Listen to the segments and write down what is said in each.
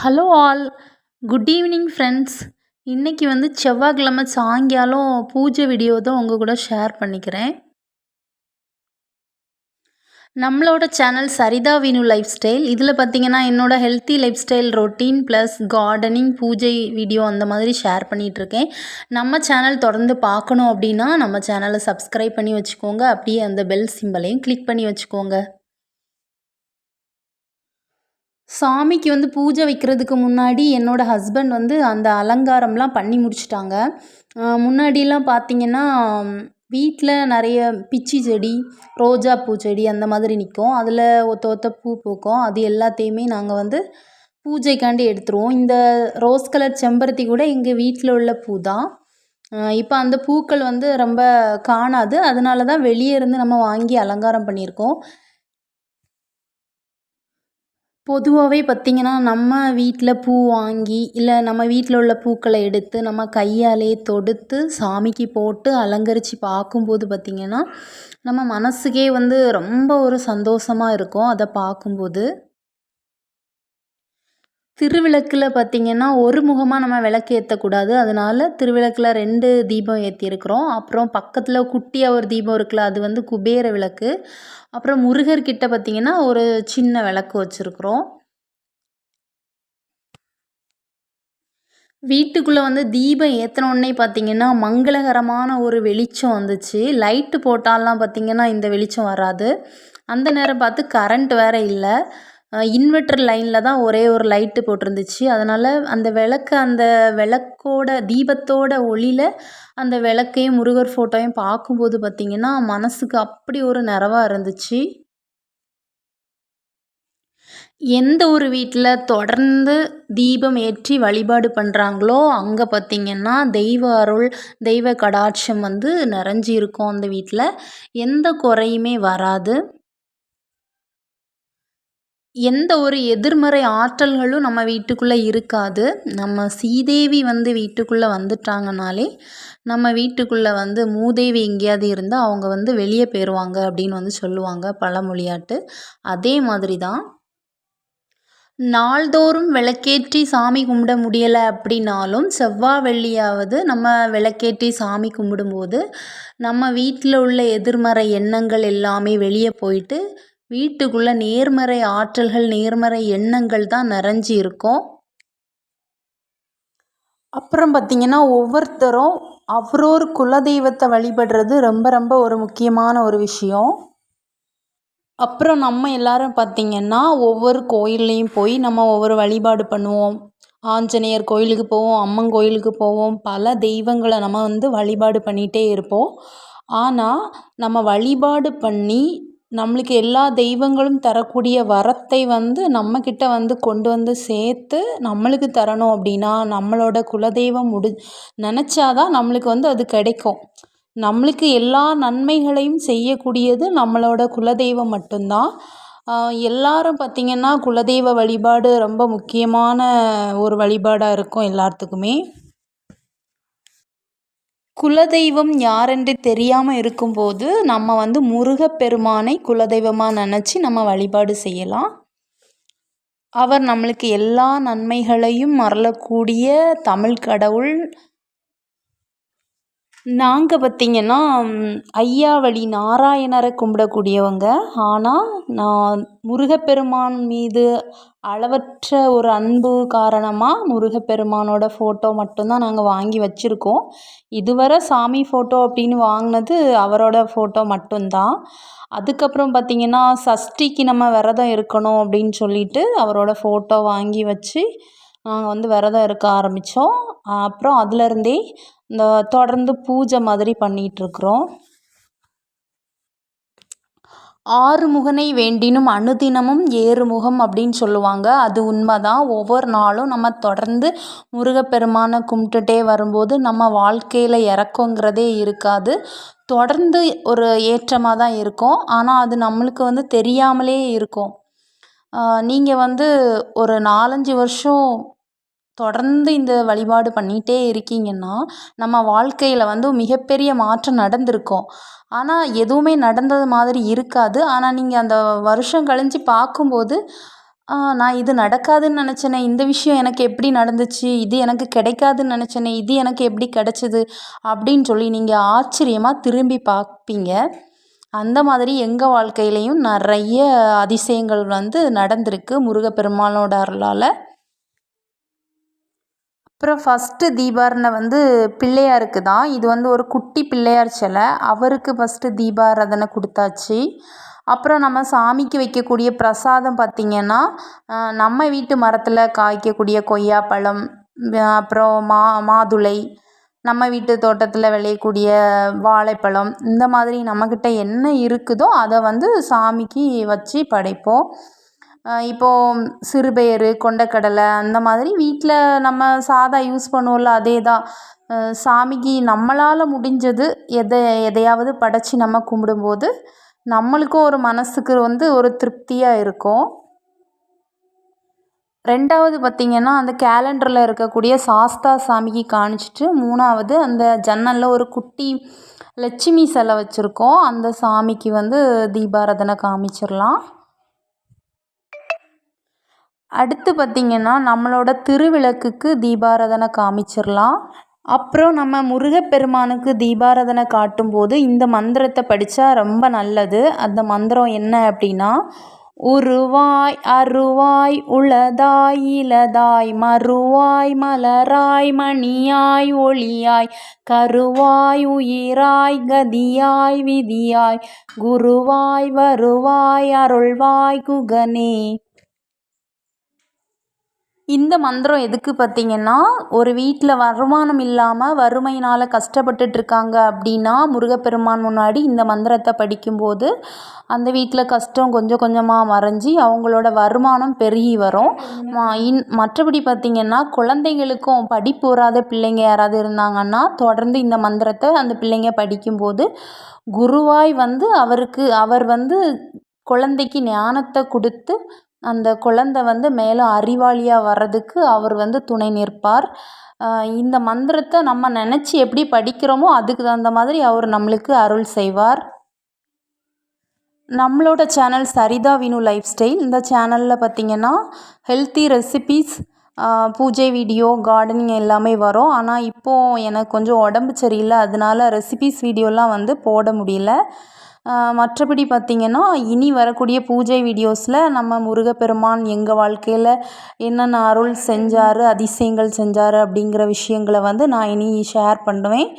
Hello all good evening friends இன்றைக்கி வந்து செவ்வாய்க்கிழமை சாயங்காலம் பூஜை வீடியோ தான் உங்கள் கூட ஷேர் பண்ணிக்கிறேன். நம்மளோட channel Saritha Vinu life style இதில் பார்த்தீங்கன்னா என்னோடய healthy life style routine plus gardening puja video அந்த மாதிரி ஷேர் பண்ணிகிட்ருக்கேன் நம்ம சேனல் தொடர்ந்து பார்க்கணும் அப்படின்னா நம்ம சேனலை சப்ஸ்கிரைப் பண்ணி வச்சுக்கோங்க. அப்படியே அந்த பெல் சிம்பலையும் கிளிக் பண்ணி வச்சுக்கோங்க. சாமிக்கு வந்து பூஜை வைக்கிறதுக்கு முன்னாடி என்னோடய ஹஸ்பண்ட் வந்து அந்த அலங்காரம்லாம் பண்ணி முடிச்சிட்டாங்க. முன்னாடிலாம் பார்த்திங்கன்னா வீட்டில் நிறைய பிச்சி செடி ரோஜா பூச்செடி அந்த மாதிரி நிற்கும் அதில் ஒத்த ஒத்த பூ பூக்கும். அது எல்லாத்தையுமே நாங்கள் வந்து பூஜைக்காண்டி எடுத்துருவோம். இந்த ரோஸ் கலர் செம்பருத்தி கூட எங்கள் வீட்டில் உள்ள பூ தான். இப்போ அந்த பூக்கள் வந்து ரொம்ப காணாது. அதனால தான் வெளியே இருந்து நம்ம வாங்கி அலங்காரம் பண்ணியிருக்கோம். பொதுவாகவே பார்த்திங்கன்னா நம்ம வீட்டில் பூ வாங்கி இல்லை நம்ம வீட்டில் உள்ள பூக்களை எடுத்து நம்ம கையாலே தொடுத்து சாமிக்கு போட்டு அலங்கரித்து பார்க்கும்போது பார்த்திங்கன்னா நம்ம மனசுக்கே வந்து ரொம்ப ஒரு சந்தோஷமாக இருக்கும். அதை பார்க்கும்போது திருவிளக்கில் பார்த்திங்கன்னா ஒரு முகமாக நம்ம விளக்கு ஏற்றக்கூடாது அதனால் திருவிளக்கில் ரெண்டு தீபம் ஏற்றிருக்கிறோம் அப்புறம் பக்கத்தில் குட்டியாக ஒரு தீபம் இருக்குல்ல அது வந்து குபேர விளக்கு. அப்புறம் முருகர்கிட்ட பார்த்திங்கன்னா ஒரு சின்ன விளக்கு வச்சுருக்குறோம். வீட்டுக்குள்ளே வந்து தீபம் ஏற்றினோடனே பார்த்திங்கன்னா மங்களகரமான ஒரு வெளிச்சம் வந்துச்சு. லைட்டு போட்டாலாம் பார்த்திங்கன்னா இந்த வெளிச்சம் வராது. அந்த நேரம் பார்த்து கரண்ட் வேறு இல்லை. இன்வெர்ட்டர் லைனில் தான் ஒரே ஒரு லைட்டு போட்டிருந்துச்சு. அதனால் அந்த விளக்கு அந்த விளக்கோட தீபத்தோட ஒளியில் அந்த விளக்கையும் முருகர் ஃபோட்டோவையும் பார்க்கும்போது பார்த்திங்கன்னா மனதுக்கு அப்படி ஒரு நிறவாக இருந்துச்சு. எந்த ஒரு வீட்டில் தொடர்ந்து தீபம் ஏற்றி வழிபாடு பண்ணுறாங்களோ அங்கே பார்த்திங்கன்னா தெய்வ அருள் தெய்வ கடாட்சம் வந்து நிறைஞ்சி இருக்கும் அந்த வீட்டில் எந்த குறையுமே வராது. எந்த ஒரு எதிர்மறை ஆற்றல்களும் நம்ம வீட்டுக்குள்ளே இருக்காது. நம்ம சீதேவி வந்து வீட்டுக்குள்ளே வந்துட்டாங்கனாலே நம்ம வீட்டுக்குள்ளே வந்து மூதேவி எங்கேயாவது இருந்தால் அவங்க வந்து வெளியே போயிடுவாங்க அப்படின்னு வந்து சொல்லுவாங்க பழமொழியாட்டு. அதே மாதிரி தான் நாள்தோறும் விளக்கேற்றி சாமி கும்பிட முடியலை அப்படின்னாலும் செவ்வாய் வெள்ளியாவது நம்ம விளக்கேற்றி சாமி கும்பிடும்போது நம்ம வீட்டில் உள்ள எதிர்மறை எண்ணங்கள் எல்லாமே வெளியே போயிட்டு வீட்டுக்குள்ளே நேர்மறை ஆற்றல்கள் நேர்மறை எண்ணங்கள் தான் நிறைஞ்சி இருக்கும். அப்புறம் பார்த்திங்கன்னா ஒவ்வொருத்தரும் அவரோர் குலதெய்வத்தை வழிபடுறது ரொம்ப ரொம்ப ஒரு முக்கியமான ஒரு விஷயம். அப்புறம் நம்ம எல்லாரும் பார்த்திங்கன்னா ஒவ்வொரு கோயில்லையும் போய் நம்ம ஒவ்வொரு வழிபாடு பண்ணுவோம். ஆஞ்சநேயர் கோயிலுக்கு போவோம் அம்மன் கோயிலுக்கு போவோம் பல தெய்வங்களை நம்ம வந்து வழிபாடு பண்ணிகிட்டே இருப்போம். ஆனால் நம்ம வழிபாடு பண்ணி நம்மளுக்கு எல்லா தெய்வங்களும் தரக்கூடிய வரத்தை வந்து நம்மக்கிட்ட வந்து கொண்டு வந்து சேர்த்து நம்மளுக்கு தரணும் அப்படின்னா நம்மளோட குலதெய்வம் முடி நினச்சா தான் நம்மளுக்கு வந்து அது கிடைக்கும். நம்மளுக்கு எல்லா நன்மைகளையும் செய்யக்கூடியது நம்மளோட குலதெய்வம் மட்டும்தான். எல்லாரும் பார்த்திங்கன்னா குலதெய்வ வழிபாடு ரொம்ப முக்கியமான ஒரு வழிபாடாக இருக்கும் எல்லாத்துக்குமே குலதெய்வம் யாரென்று தெரியாமல் இருக்கும்போது நம்ம வந்து முருகப்பெருமானை குலதெய்வமாக நினச்சி நம்ம வழிபாடு செய்யலாம். அவர் நம்மளுக்கு எல்லா நன்மைகளையும் அருளக்கூடிய தமிழ் கடவுள் நாங்கள் பார்த்திங்கன்னா ஐயாவழி நாராயணரை கும்பிடக்கூடியவங்க. ஆனால் நான் முருகப்பெருமான் மீது அளவற்ற ஒரு அன்பு காரணமாக முருகப்பெருமானோட ஃபோட்டோ மட்டும்தான் நாங்கள் வாங்கி வச்சுருக்கோம். இதுவரை சாமி ஃபோட்டோ அப்படின்னு வாங்கினது அவரோட ஃபோட்டோ மட்டும்தான். அதுக்கப்புறம் பார்த்திங்கன்னா சஷ்டிக்கு நம்ம விரதம் இருக்கணும் அப்படின்னு சொல்லிட்டு அவரோட ஃபோட்டோ வாங்கி வச்சு நாங்கள் வந்து விரதம் இருக்க ஆரம்பித்தோம் அப்புறம் அதுலேருந்தே இந்த தொடர்ந்து பூஜை மாதிரி பண்ணிகிட்ருக்குறோம் ஆறுமுகனை வேண்டினும் அனுதினமும் ஏறுமுகம் அப்படின்னு சொல்லுவாங்க. அது உண்மை தான் ஒவ்வொரு நாளும் நம்ம தொடர்ந்து முருகப்பெருமானை கும்பிட்டுட்டே வரும்போது நம்ம வாழ்க்கையில் இறக்கங்கிறதே இருக்காது. தொடர்ந்து ஒரு ஏற்றமாக தான் இருக்கும். ஆனால் அது நம்மளுக்கு வந்து தெரியாமலே இருக்கும். நீங்கள் வந்து ஒரு நாலஞ்சு வருஷம் தொடர்ந்து இந்த வழிபாடு பண்ணிகிட்டே இருக்கீங்கன்னா நம்ம வாழ்க்கையில் வந்து மிகப்பெரிய மாற்றம் நடந்திருக்கும். ஆனால் எதுவுமே நடந்தது மாதிரி இருக்காது. ஆனால் நீங்கள் அந்த வருஷம் கழிஞ்சு பார்க்கும்போது நான் இது நடக்காதுன்னு நினச்சேனே இந்த விஷயம் எனக்கு எப்படி நடந்துச்சு? இது எனக்கு கிடைக்காதுன்னு நினச்சேனே இது எனக்கு எப்படி கிடச்சிது? அப்படின்னு சொல்லி நீங்கள் ஆச்சரியமாக திரும்பி பார்ப்பீங்க. அந்த மாதிரி எங்கள் வாழ்க்கையிலையும் நிறைய அதிசயங்கள் வந்து நடந்திருக்கு முருகப்பெருமானோட அருளால். அப்புறம் ஃபஸ்ட்டு தீபாரணை வந்து பிள்ளையாருக்கு தான் இது வந்து ஒரு குட்டி பிள்ளையார் சிலை. அவருக்கு ஃபஸ்ட்டு தீபாராதனை கொடுத்தாச்சு. அப்புறம் நம்ம சாமிக்கு வைக்கக்கூடிய பிரசாதம் பார்த்திங்கன்னா நம்ம வீட்டு மரத்தில் காய்க்கக்கூடிய கொய்யாப்பழம் அப்புறம் மா மாதுளை நம்ம வீட்டு தோட்டத்தில் விளையக்கூடிய வாழைப்பழம் இந்த மாதிரி நம்மக்கிட்ட என்ன இருக்குதோ அதை வந்து சாமிக்கு வச்சு படைப்போம். இப்போது சிறுபயிறு கொண்டக்கடலை அந்த மாதிரி வீட்டில் நம்ம சாதா யூஸ் பண்ணுவோம்ல அதே தான் சாமிக்கு நம்மளால் முடிஞ்சது எதை எதையாவது படைச்சி நம்ம கும்பிடும்போது நம்மளுக்கும் ஒரு மனதுக்கு வந்து ஒரு திருப்தியாக இருக்கும். ரெண்டாவது பார்த்திங்கன்னா அந்த கேலண்டரில் இருக்கக்கூடிய சாஸ்தா சாமிக்கு காணிச்சிட்டு மூணாவது அந்த ஜன்னலில் ஒரு குட்டி லட்சுமி சிலை வச்சுருக்கோம். அந்த சாமிக்கு வந்து தீபாராதனை காமிச்சிடலாம் அடுத்து பார்த்திங்கன்னா நம்மளோட திருவிளக்குக்கு தீபாராதனை காமிச்சிடலாம் அப்புறம் நம்ம முருகப்பெருமானுக்கு தீபாராதனை காட்டும்போது இந்த மந்திரத்தை படித்தா ரொம்ப நல்லது. அந்த மந்திரம் என்ன அப்படின்னா உருவாய் அருவாய் உளதாய் இலதாய் மறுவாய் மலராய் மணியாய் ஒளியாய் கருவாய் உயிராய் கதியாய் விதியாய் குருவாய் வருவாய் அருள்வாய் குகனே. இந்த மந்திரம் எதுக்கு பார்த்திங்கன்னா ஒரு வீட்டில் வருமானம் இல்லாமல் வறுமையினால் கஷ்டப்பட்டுட்ருக்காங்க அப்படின்னா முருகப்பெருமான் முன்னாடி இந்த மந்திரத்தை படிக்கும்போது அந்த வீட்டில் கஷ்டம் கொஞ்சம் கொஞ்சமாக மறைஞ்சி அவங்களோட வருமானம் பெருகி வரும். இன் மற்றபடி பார்த்திங்கன்னா குழந்தைங்களுக்கும் படிப்பு வராத பிள்ளைங்க யாராவது இருந்தாங்கன்னா தொடர்ந்து இந்த மந்திரத்தை அந்த பிள்ளைங்க படிக்கும்போது குருவாய் வந்து அவருக்கு அவர் வந்து குழந்தைக்கு ஞானத்தை கொடுத்து அந்த குழந்தை வந்து மேலே அறிவாளியாக வர்றதுக்கு அவர் வந்து துணை நிற்பார். இந்த மந்திரத்தை நம்ம நினச்சி எப்படி படிக்கிறோமோ அதுக்கு தகுந்த மாதிரி அவர் நம்மளுக்கு அருள் செய்வார். நம்மளோட channel Saritha Vinu life style. இந்த சேனலில் பார்த்திங்கன்னா healthy recipes puja video gardening எல்லாமே வரும். ஆனால் இப்போது எனக்கு கொஞ்சம் உடம்பு சரியில்லை. அதனால ரெசிபீஸ் வீடியோலாம் வந்து போட முடியல. மற்றபடி பார்த்திங்கன்னா இனி வரக்கூடிய பூஜை வீடியோஸில் நம்ம முருகப்பெருமான் எங்கள் வாழ்க்கையில் என்னென்ன அருள் செஞ்சார் அதிசயங்கள் செஞ்சார் அப்படிங்கிற விஷயங்களை வந்து நான் இனி ஷேர் பண்ணுவேன்.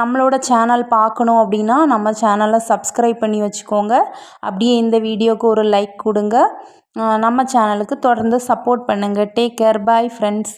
நம்மளோட சேனல் பார்க்கணும் அப்படின்னா நம்ம சேனலை சப்ஸ்கிரைப் பண்ணி வச்சுக்கோங்க. அப்படியே இந்த வீடியோவுக்கு ஒரு லைக் கொடுங்க. நம்ம சேனலுக்கு தொடர்ந்து சப்போர்ட் பண்ணுங்கள் டேக் கேர் பாய் ஃப்ரெண்ட்ஸ்